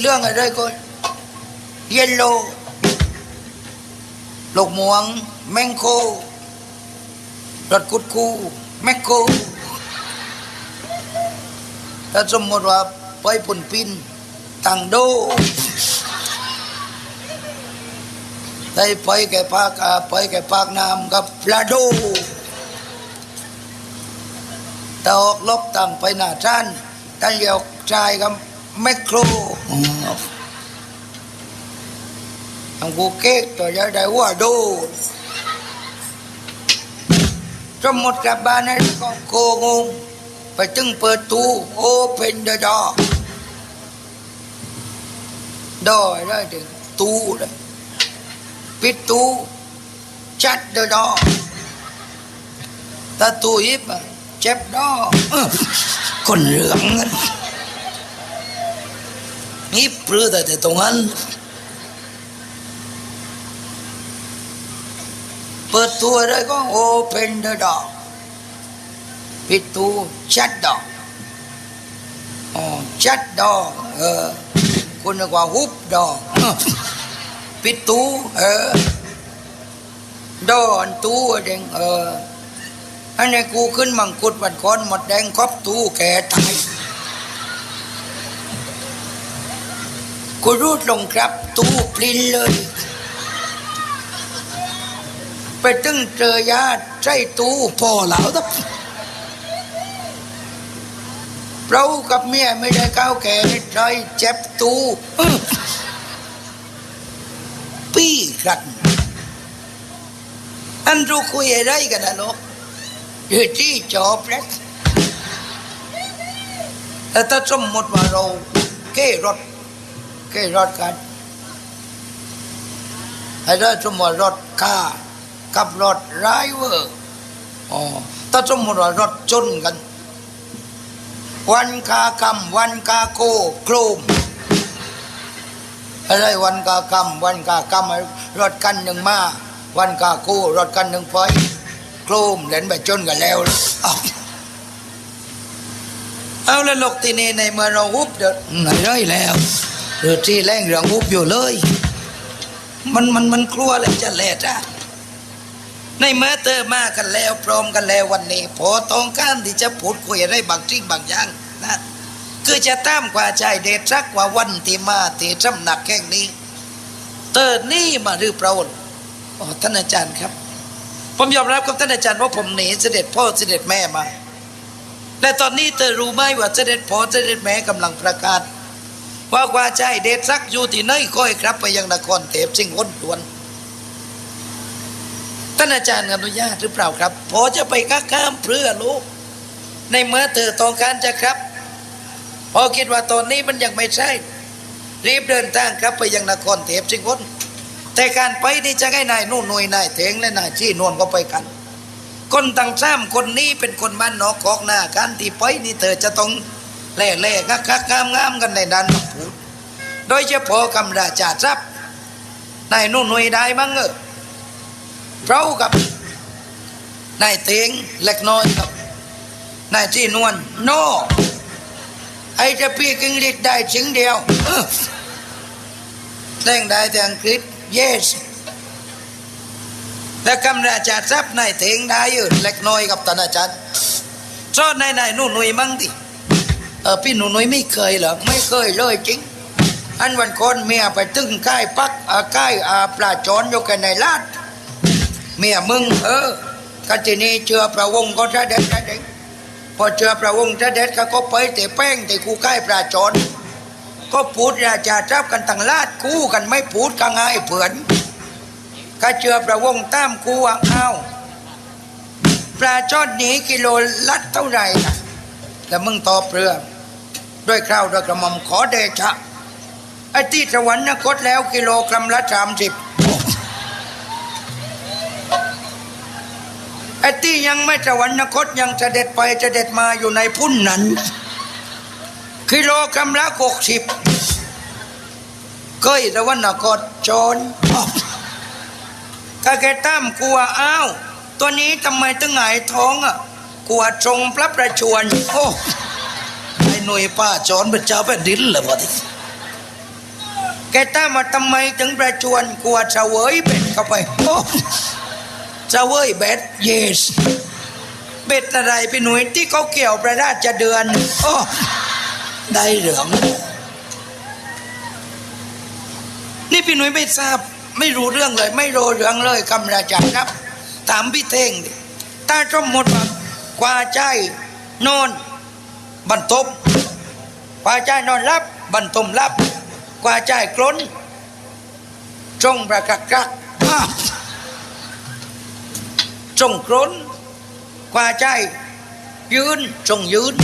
เรื่องอะไรก็เยลโลลูกหมวง แมงโครถกุดคูแมคโคถ้าสมมติว่าไปปุ่นปินตังโดได้ไปแก่ภาคอาไปแก่ภาคน้ำกับปลาโดแต่ออกลบตังไปหน้าท่านท่านเรียกชายกับ แมคโครทางกูเก๊กตัวจะได้ว่าโดสมมติกับบ้านนั้นก็โกงงไปจึงเปิดตู้โอเพนเดอร์ดอดอได้ถึงตู้เลยปิดตู้ชัดเดอร์ดอถ้าตู้ยิบะเจ็บดออื้อคนเหลือง อะยิบปลื้อแต่ตรงนั้นเปิดตัวเลยก็โอเพนเดอร์ดอปิดตู้ชัดดออ๋อชัดดอเออคุณกว่าฮุบดอปิดตู้เออดอนตู้เด้งเอออันนี้กูขึ้นมังคุดวันคอนหมดแดงครอบตู้แก่ตาย กูรูดลงครับ ตู้ปลินเลย ไปตึงเจอญาติใช่ตู้พ่อเหล่าทับเรากับเมียไม่ได้ก้าวแก่ใช่เจ็บตู้ปี้กันอันรู้คุยอะไรกันนะลูกอยู่ที่จอบแล้วแต่ถ้าสมมติว่าเราเก้รถ เก้รถกันให้ได้สมมติรถค่ากับรถไรเวอร์อ๋อถ้าสมมติว่ารถชนกัน วันกากรรม วันกาโกโครมอะไรวันกากรรม วันกากรรมรถกันหนึ่งมา วันกาโกรถกันหนึ่งไปโครมเล่นไปจนกันแล้วเอาเอาแล้วลกที่นี่ในเมื่อเราฮุบเดือดไหนได้แล้ว เดือที่แรงเรื่องฮุบอยู่เลย มันมันมันกลัวเลยจะแลดอะในเมื่อเตอมากันแล้วพร้อมกันแล้ววันนี้พอต้องการที่จะพูดคุยอะไรบางสิ่งบางอย่างนะคือจะตามกว่าใจเดชรักว่าวันที่มาที่จำหนักแห่งนี้ เตอนี่มาหรือเปล่าอ๋อท่านอาจารย์ครับ ผมยอมรับกับท่านอาจารย์ว่าผมหนีเสด็จพ่อเสด็จแม่มาและตอนนี้เตอรู้ไหมว่าเสด็จพ่อเสด็จแม่กำลังประกาศ ว่ากว่าใจเดชรักอยู่ที่ไหนค่อยครับ ไปยังนครเทพสิงห์วนดวนท่านอาจารย์อนุญาตหรือเปล่าครับพอจะไปก้าข้ามเพื่อลูก ในเมื่อเธอต้องการจะครับ พอคิดว่าตอนนี้มันยังไม่ใช่ รีบเดินทางครับไปยังนครเทพสิงห์วนแต่การไปนี่จะให้นายนู่นหน่วยนายเถงและนายชี้นวลก็ไปกัน คนต่างซ้ำคนนี้เป็นคนบ้านนอกกอกหน้าการที่ไปนี่เธอจะต้อง แล่แล่กักกักงามงามกันในด้านมาพูดโดยเฉพาะกำราชาทรัพย์นายนู่นหน่วยได้มั้งเออเรากับนายเตงเล็กน้อยกับนายจีนวลโนไอจะพี่กิงฤทธิ์ได้ชิงเดียวเออแรงได้แต่อังกฤษ yes และกำราชาทรัพย์นายเตงได้อยู่เล็กน้อยกับตนาจารย์ชอบนายนายนู่นหนุ่ยมั่งดิ เออพี่หนุ่หนุ่ยไม่เคยเหรอไม่เคยเลยจริง อันวันก่อนเมียไปตึ้งใกล้ปักใกล้อาปลาจอนอยู่กันในลาดเมียมึง เออกันทีนี้เชื่อพระวงก็จะเด็ดจะเด็ดพอเชื่อพระวงจะเด็ดเขาก็ไปแต่แป้งแต่กูใกล้ปลาจอนก็พูดราชาทรัพย์กันต่างลาดคู่กันไม่พูดกันง่ายเผื่อนก็เชื่อพระวงตามกูอะเอาปลาจอนหนีกิโลลัดเท่าไหร่นะแล้วมึงตอบเรือง ด้วยคราวด้วยกระหม่อมขอเดชะไอ้ที่สวรรคตแล้วกิโลกรัมละสามสิบไอ้ที่ยังไม่สวรรคตยังเสด็จไปเสด็จมาอยู่ในพุ่นนั้น กิโลกรัมละหกสิบเคยสวรรคตจนก็แกตั้มกลัวอ้าว ตัวนี้ทำไมถึงหงายท้องอะกลัวทรงพระประชวรโอ้ หน่วยป้าจอนเป็นเจ้าแผ่นดินเหรอวะที่แกตามาทำไมถึงประชวนกลัวเฉวยเบ็ดเข้าไปโอ้เฉวยเบ็ด yes เบ็ดอะไรพี่หนุ่ยที่เขาเกี่ยวประราชเดือนโอ้ได้เหลืองนี่พี่หนุ่ยไม่ทราบไม่รู้เรื่องเลย ไม่รู้เรื่องเลยคำราชาครับ ถามพี่เท่งดิถ้าสมมติว่ากว่าใจนอนบรรทม กว่าใจนอนรับบรรทมรับกว่าใจกล้นจงประกักกักอ้าวจงกล้นกว่าใจยืนจงยืน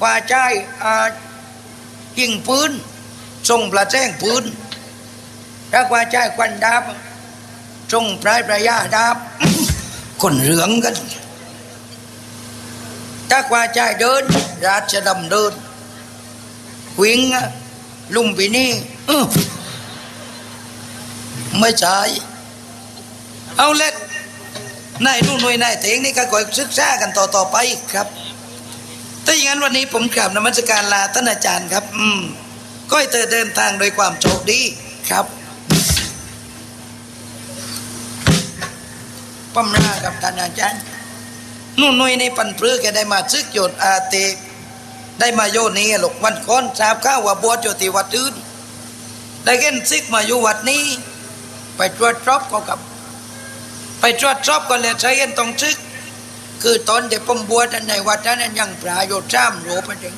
กว่าใจยิงปืนจงประแจ้งปืนถ้ากว่าใจควันดาบจงปลายประยาดาบคนเหลืองกันถ้ากว่าใจเดินราชดำเดิน วิ่งลุมปีนี่ไม่ใช่เอาเล็ดนายนู่นน่วยนายเถงนี่ก็คอยศึกษากันต่อต่อไปครับถ้าอย่างนั้นวันนี้ผมกราบนมัสการลาท่านอาจารย์ครับ อืมก็ให้เธอเดินทางโดยความโชคดีครับปัมรากับท่านอาจารย์นู่นน่วยในปันปรือแกได้มาซึกโยนอาเต ได้มาโยนี้หลกวันก่อนทราบข้าวว่าบวชอยู่ที่วัดอื่นได้เห็นซึกมาอยู่วัดนี้ ไปตรวจสอบก็กับ ไปตรวจสอบก็เลยใช้เห็นต้องซึก คือตอนเด็กผมบวชในวัดนั้นยังปลาอยู่จ้ามโรปเอง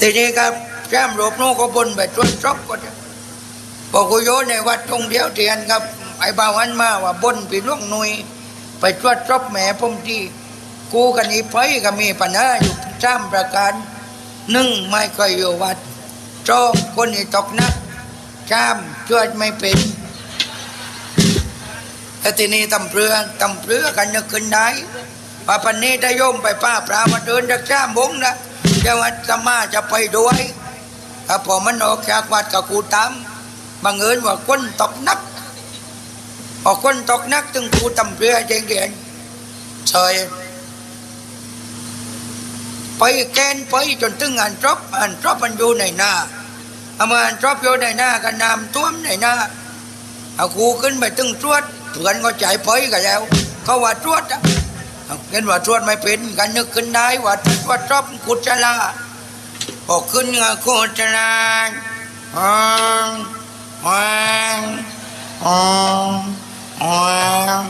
ทีนี้ครับจ้ามโรปโน้นก็บนไปตรวจสอบก็จะบอกกูโยในวัดตรงเดียวเทียนครับไอ้บ่าวอันมาว่าบนปีล่วงหนุยไปตรวจสอบแม่ผมที่ กูกันอีไปก็มีปัญหาอยู่สามประการหนึ่งไม่เคยอยู่วัดจองคนอีตกนักจามช่วยไม่เป็นแต่ทีนี้ตำเรือตำเรือกันนึกขึ้นได้ว่าปันนี้ได้โยมไปป้าปลามาเดินจากจ้ามบงนะเดี๋ยวอาตมาจะไปด้วยถ้าพอมันออกจากวัดกับกูตามบังเอิญว่าคนตกนักพอคนตกนักถึงกูตำเรือเจงเดียนเฉย ไปแกนไปจนถึงงานจบงานจบมันอยู่ในหน้าเอามางานจบอยู่ในหน้ากันน้ำท่วมในหน้าเอากูขึ้นไปถึงตรวจเพื่อนก็จ่ายไปกันแล้ว เขาว่าตรวจอะเอาเห็นว่าตรวจไม่เป็นกันนึกขึ้นได้ว่าตรวจจบกุศลาพอขึ้นงานกุศลาอ๋อ Oang, oang, oang,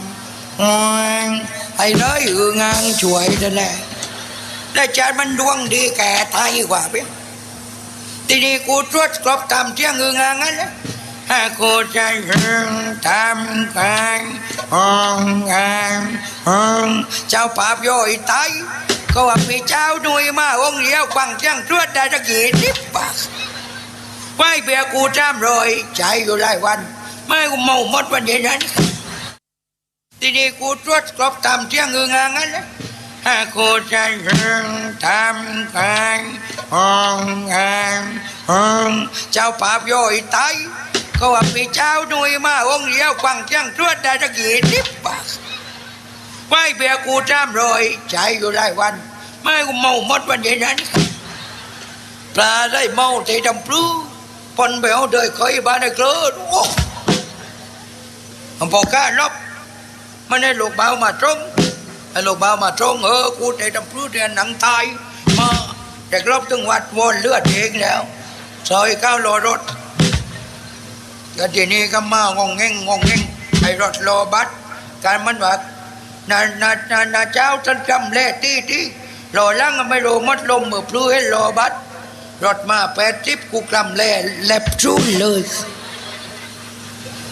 oang ไอ้น้อยอืองางช่วยนั่นแหละ และจานมันดวงดีแก่ไทยกว่าเพียงทีนี้กูตรวจกรอบตามเที่ยงอืองางั้นนะถ้ากูจะยืนทำการห้องงานห้องเจ้าปาบโยอยตายก็ว่าพี่เจ้าหนุ่ยมาองเดียวฟังเที่ยงตรวจได้ตะกี้นิบปากไว้เบียกูจ้ามรอยใจอยู่หลายวัน ไม่กูเมาหมดวันเดียวนั้นทีนี้กูตรวจกรอบตามเที่ยงเงืองางั้นนะ ถ้ากูจะยืนทำการห้องงานห้องเจ้าปาบโยอยตายก็ว่าพี่เจ้าหนุ่ยมาองเดียวฟังเที่ยงตรวจได้ตะกี้นิบปากไว้เบียกูจ้ามรอยใจอยู่หลายวัน ไม่กูเมาหมดวันเยวนั้นปลาได้เมาที่ดำปลื้ปนไปเอาเดยเคยบ้านในเกลือโอ้ผมพอกล้าลบมันให้ลูกเบามาตรง ให้ลูกเบามาตรงเออกูได้ดำปลื้เรียนหนังตายมาแต่ลบถึงวัดวนเลือดเองแล้วซอยก้าวรอรถก็ทีนี้ก็มางงเง่งงงเง่งไอ้รถรอบัสการมันว่านานานานาเจ้าท่านกำเล่ที่ที่รอลังไม่รู้มัดลมมือพลื้ให้รอบัสรถมาแปดทิปกูกลำแล่แลบชุนเลย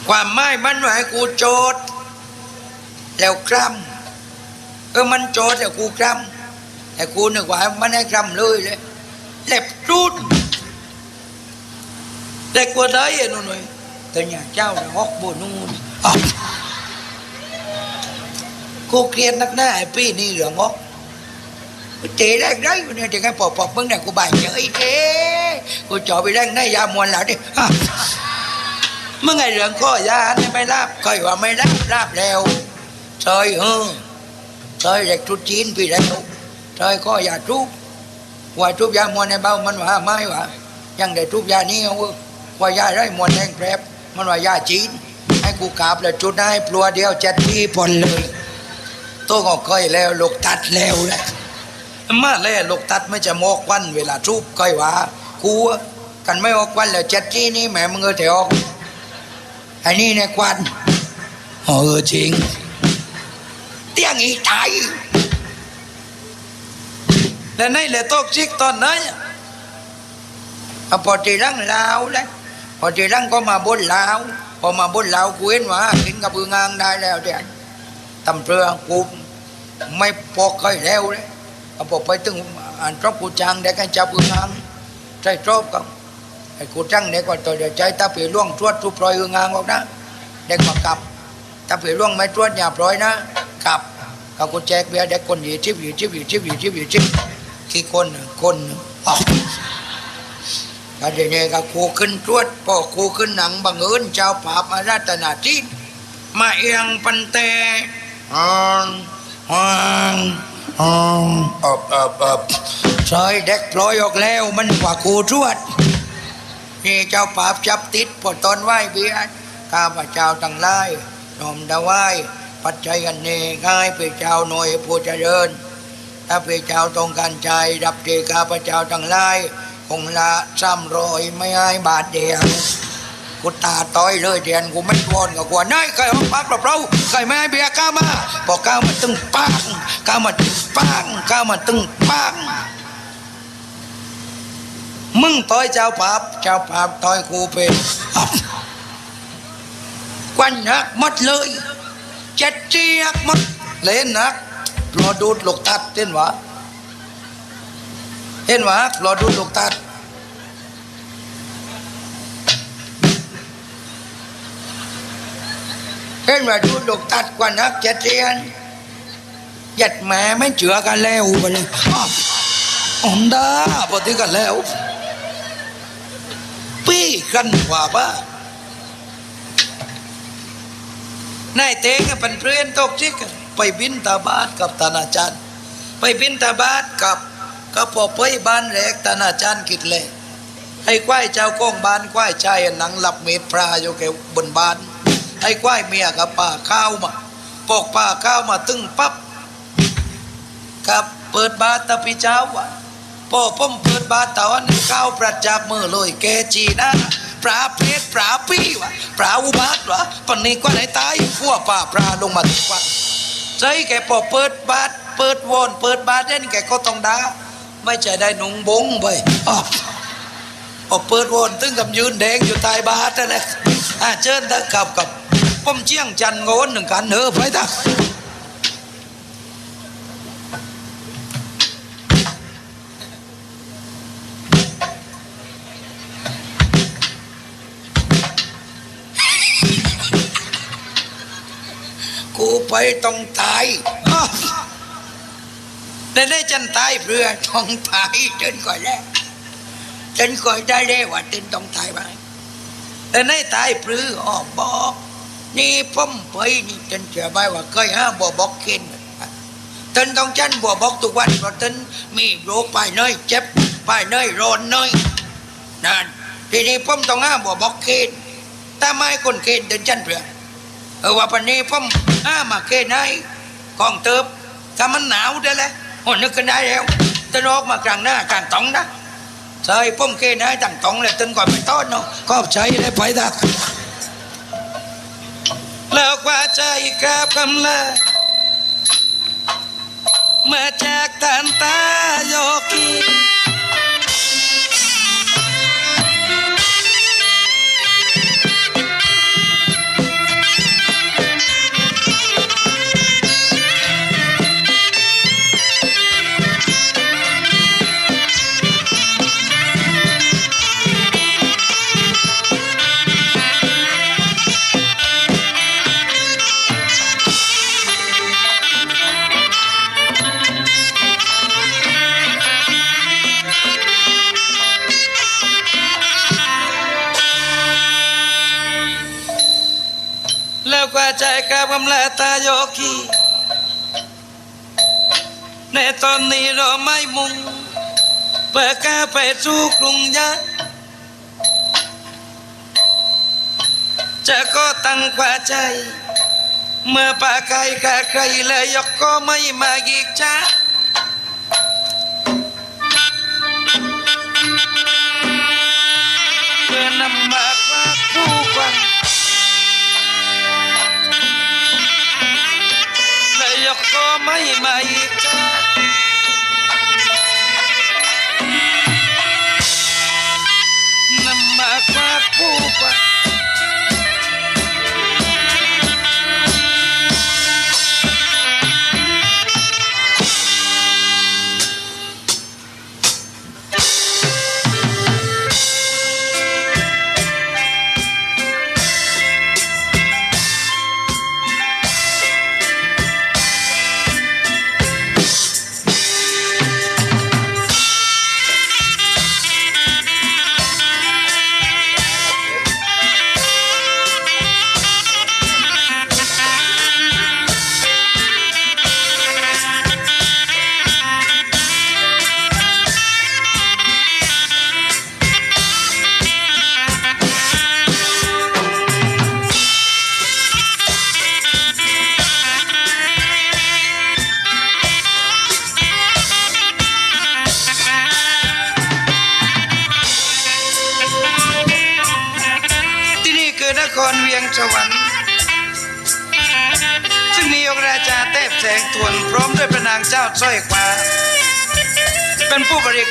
ความไม่มันว่าให้กูโจดแล้วกล้ำ เออมันโจแต่กูกรัมแต่กูนึกว่ามันไห้กรัมเลยเลยเล็บรูดแต่กูได้เอ็นหน่อยแต่เนี่ยเจ้าเนี่ยฮอกบนู่นกูเครียดนักหน้าไอ้พี่นี่เหลืองฮอกเจ๊แรกได้เนี่ยเจ๊ไงปอบปอบเมื่อไหร่กูบ่ายเฉยออเจ๊กูจ่อไปแรกได้ยามวนแล้วดิเมื่อไงเหลืองข้อยาไม่รับคอยว่าไม่รับรับแล้วซอยเฮ้อ trời hư trời đẹp chút chín vì đấy trời có già trúc ngoài trúc gia muôn này bao mình ว่าไม่ว่ายังได้ trúc gia นี่เอาว่ายาไรมวนแดงแปรบมันว่ายาจีน ให้กูกราบแล้วจุดให้ปลัวเดียวเจ็ดที่พอนเลยโตัวก็ค่อยแล้วลูกตัดแล้วแหละมาแล้วลูกตัดไม่จะมอกวัน เวลาทุบค่อยว่ากูกันไม่ออกวันแล้วเจ็ดที่นี่แหมมึงเออเถอะออกไอ้นี่ในควันเออจริง ตี้ยงอีตายแล้วในเหลือตกชิกตอนนอะเอพอทีรังลาวแล้วพอทีรังก็มาบนลาวพอมาบนลาวกูเห็นว่ากินกับอืองางได้แล้วเดี๋ยวตำเรือกูไม่พอเคยแล้วเลยเอาพอไปถึงอ่านจบกูจางเด็กให้จับอืองางใจจบกับไอ้กูจังเด็กว่าตัวเดียวใจตาเปีล่วงตรวจทุบรอยอืองางออกนะเด็กมากลับถ้าเผื่อล่วงไม่ตรวจอย่าปล่อยนะกลับ เขาก็แจกเบียเด็กคนยีชิบยีชิบยีชิบยีชิบยีชิบกี่คนคนอ๋อก็เดี๋ยวนี้ก็ครูขึ้นตรวจพอครูขึ้นหนังบังเอิญเจ้าภาพมาราตนาจีนมาเอียงปันเตอ่อนอ่อนอ่อนอบอบอบซอยเด็กปล่อยออกแล้วมันกว่าครูตรวจนี่เจ้าป่าบจับติดพอตอนไหว้เบียร์ข้าพเจ้าทั้งหลายน้อมถวาย ปัจจัยกันเนง่ายพระเจ้าหน่วยผู้เจริญ ถ้าพระเจ้าต้องการใจรับเจข้าพเจ้าทั้งหลายคงละซ้ำรอยไม่ให้บาทเดียวกูตาต้อยเลยเดียนกูไม่วอนกับกูนายเคยห้องพักเราเราเคยไม่ให้เบียร์ก้ามาบอกก้ามาตึงปังก้ามาตึงปังก้ามาตึงปังมึงต่อยเจ้าภาพเจ้าภาพต่อยกูเป็นควันหักหมดเลย เจ็ดเจียกหมดเล่นนักรอดูดลูกตัดเห็นวะเห็นวะรอดูดลูกตัดเห็นว่าดูดลูกตัดควันหักเจ็ดเจียนยัดแม่ไม่เจือกันแล้วไปเลยอ๊อบอมดาปฏิกันแล้ว ปี้กันกว่าบ้า นายเตงเป็นเพื่อนตกชิกไปบินตาบาดกับตานาจันไปบินตาบาดกับก็พอไปบ้านแรกตานาจันกิดเลยไอ้ควายเจ้าก้องบ้านควายชายหนังหลับเม็ดปลาอยู่แกบนบ้านไอ้ควายเมียกับป่าข้าวมาปอกป่าข้าวมาตึงปั๊บกับเปิดบาตรตะพิเจ้าวะพอผมเปิดบาตรวันข้าวประจับมือเลยแกจีนะ ปลาเพชรปลาปี้วะปลาอุบาทวะปันนี้กว่าไหนตายขั้วป่าปลาลงมาทุกวันใจแกพอเปิดบาตรเปิดวอนเปิดบาตรเด่นแกก็ต้องด่าไม่ใช่ได้หนุ่งบงไปอ๋อพอเปิดวอนตึงกับยืนแดงอยู่ใต้บาตรนั่นแหละอะเชิญทักกับกับผมเชียงจันโงนหนึ่งกันเนอไปทัก ไปต้องตายอ้าวแต่ได้จันตายเพื่อต้องตายจนก่อนแล้วจนก่อนได้เลยว่าจนต้องตายไปแต่ในตายเพื่ออ๋อบอกนี่ผมไปนี่จนเชื่อไปว่าเคยห้าบ่บอกเข็นจนต้องจันบ่บอกทุกวันเพราะจนมีโรคไปเนยเจ็บไปเนยร้อนเนยนั่นทีนี้ผมต้องห้าบ่บอกเข็นถ้าไม่คนเข็นเดินจันเพื่อเออว่าปันนี้ผม อ้ามาเกณฑ์ให้กองเติบถ้ามันหนาวได้แล้วโอ้นึกกันได้แล้วตนออกมากลางหน้ากลางตองนะใช่ผมเกณฑ์ให้ตั้งตองเลยตึนก่อนไปต้อนเนาะก็ใช้เลยไปดักแล้วกว่าใจกราบคำลาเมื่อจากท่านตาโยกี ตอนนี้เราไม่มุ่งเปิดกาไปสู่กรุงยักษ์จะก็ตั้งกว่าใจ เมื่อปาไก่กะใครเลยยกก็ไม่มาอีกจ้าเมื่อนำมากว่าคู่ควันเลยยกก็ไม่มาอีก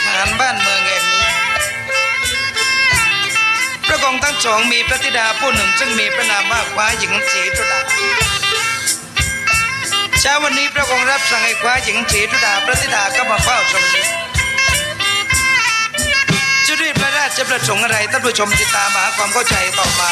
หารบ้านเมืองแห่งนี้ พระองค์ทั้งสองมีพระธิดาผู้หนึ่ง ซึ่งมีพระนามว่าคว้าหญิงศรีธุดาเช้าวันนี้พระองค์รับสั่งให้คว้าหญิงศรีธุดาพระธิดาก็มาเฝ้าทรงนี้จะด้วยพระราชประสงค์อะไรท่านผู้ชมติดตามหาความเข้าใจต่อมา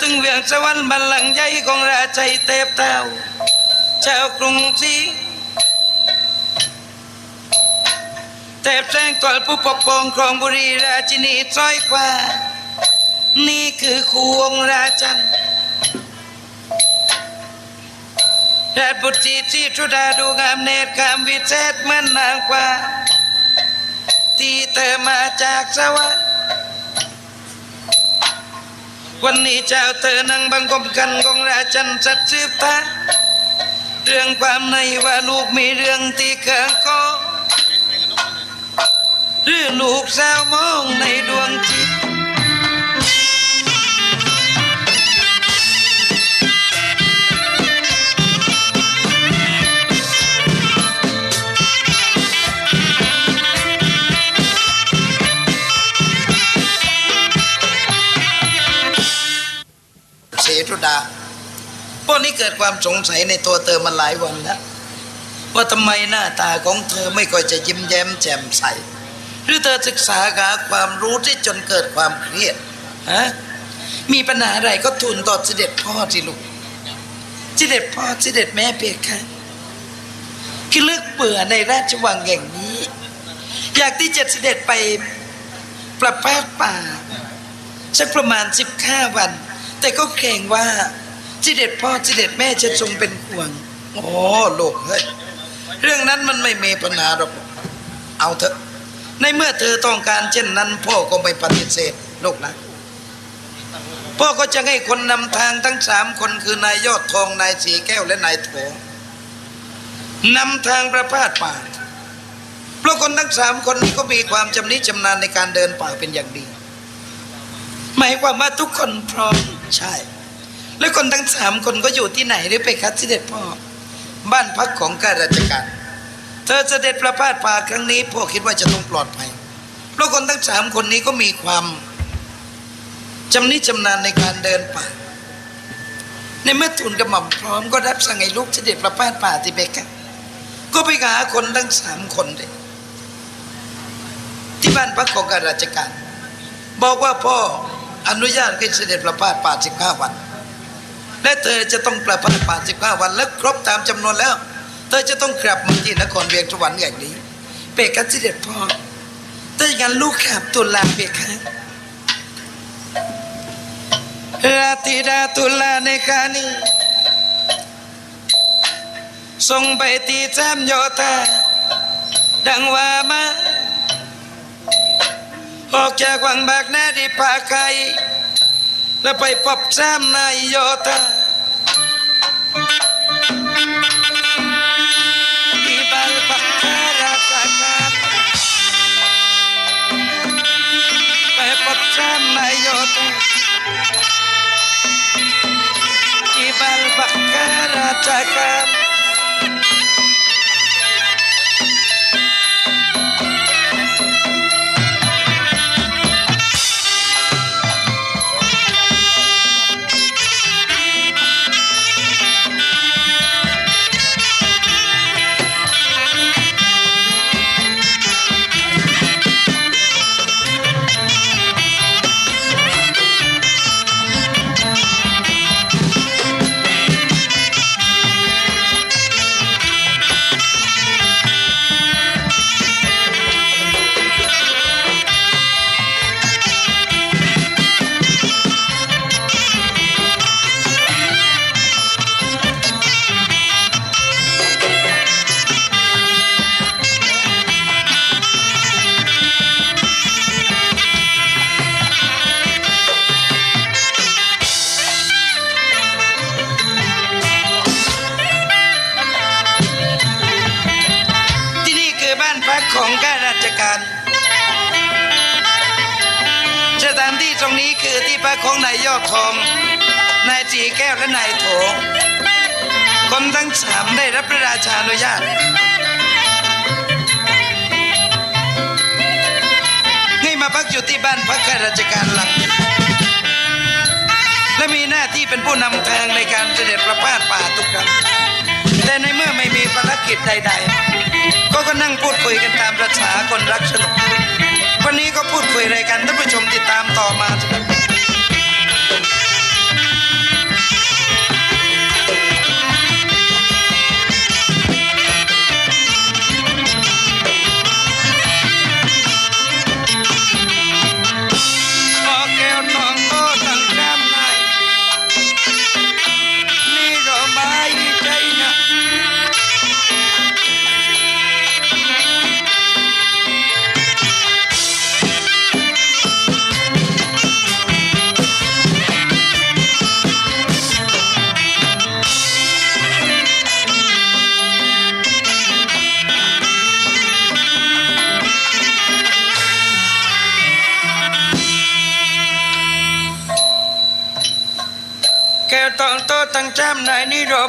ถึงเวียงสวรรค์บัลลังก์ใหญ่ของราชัยเทพเต้าชาวกรุงศรีเทพแสงตวลผู้ปกครองครองบุรีราชินีจ้อยกว่า นี่คือคู่องราชันราชบุตรีที่ชุดาดูงามเนตรคามวิเศษเหมือนนางกว่า ที่เธอมาจากสวรรค์ วันนี้เจ้าเธอนั่งบังคมกันกองราชันสัตว์สืบตาเรื่องความในว่าลูกมีเรื่องที่เกิงก็หรือลูกสาวมองในดวงจิต จุดา พวกนี้เกิดความสงสัยในตัวเธอมาหลายวันแล้วว่าทำไมหน้าตาของเธอไม่ค่อยจะยิ้มแย้มแจ่มใส หรือเธอศึกษาหาความรู้ที่จนเกิดความเครียดฮะมีปัญหาอะไรก็ทูลต่อเสด็จพ่อสิลูกเสด็จพ่อเสด็จแม่เพียค่ะคือเลิกเบื่อในราชวังแห่งนี้ อยากที่จะเสด็จไปประพาสป่าสักประมาณสิบห้าวัน แต่ก็เกรงว่าเด็จพ่อเด็จแม่จะทรงเป็นห่วง โอ้ลูกเฮ้ยเรื่องนั้นมันไม่มีปัญหาหรอกเอาเถอะ ในเมื่อเธอต้องการเช่นนั้น พ่อก็ไม่ปฏิเสธลูกนะพ่อก็จะให้คนนำทางทั้งสามคนคือนายยอดทองนายสีแก้วและนายโถนำทางประพาสป่าเพราะคนทั้งสามคนนี้ก็มีความจำนิชำนาญในการเดินป่าเป็นอย่างดี หมายความว่าทุกคนพร้อมใช่ แล้วคนทั้งสามคนก็อยู่ที่ไหนหรือไปคัดเสด็จพ่อ บ้านพักของข้าราชการ เธอเสด็จประพาสป่าครั้งนี้พ่อคิดว่าจะต้องปลอดภัยเพราะคนทั้งสามคนนี้ก็มีความจำนิชำนาญในการเดินป่า ในเมื่อทูลกระหม่อมพร้อมก็รับสั่งให้ลูกเสด็จประพาสป่าที่เบกันก็ไปหาคนทั้งสามคนเลยที่บ้านพักของข้าราชการ บอกว่าพ่อ อนุญาตให้เสด็จประพาสป่าสิบห้าวัน และเธอจะต้องประพาสป่าสิบห้าวัน และครบตามจำนวนแล้ว เธอจะต้องกลับมาที่นครเวียงสวรรค์อย่างนี้เปกกันเสด็จพ่อถ้าอย่างนั้นลูกขับตุลาเปกค่ะราตรีดาตุลาในคานี้ส่งไปตีแจมโยธาดังว่ามา ออกจากวังบากหน้าที่ป่าไก่แล้วไปพบแซมนายโยธาที่บาลปักคาราชการไปพบแซมนายโยธาที่บาลปักคาราชกาานพักข้าราชการหลังและมีหน้าที่เป็นผู้นำทางในการเสด็จประพาสป่าทุกครั้งแต่ในเมื่อไม่มีภารกิจใด ๆ ก็ก็นั่งพูดคุยกันตามประษาคนรักสนุกวันนี้ก็พูดคุยอะไรกันท่านผู้ชมติดตามต่อมา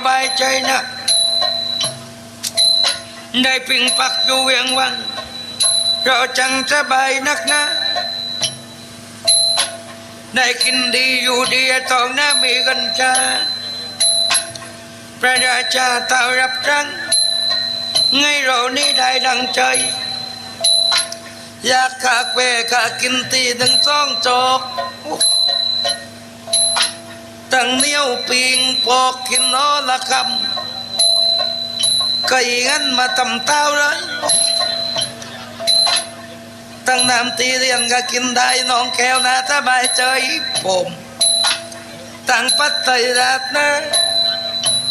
บายใจนะได้พิงปักอยู่เวียงวัง เราจังสบายนักนะ ได้กินดีอยู่ดีตองหน้ามีกันชาพระราชาต้ารับรังไงเรานี่ได้ดังใจ อยากขากเวขากินตีทั้งสองจอก ตั้งเนี้ยวปิงปอกกินนอละคำก็ยังั้นมาทำเต้าเลยตั้งน้ำตีเรียนก็กินได้น้องแก้วนะสบายใจผมตั้งปัตไตรัตนะ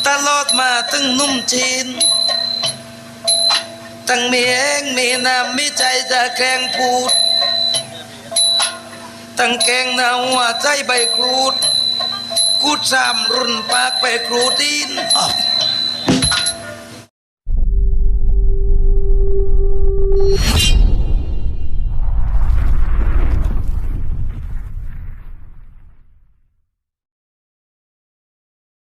ตลอดมาตั้งนุ่มชินตั้งมีเองมีนามมีใจจะแกงพูด ตั้งแกงนาหัวใจใบครูด กูจำรุ่นปากไปครูตีน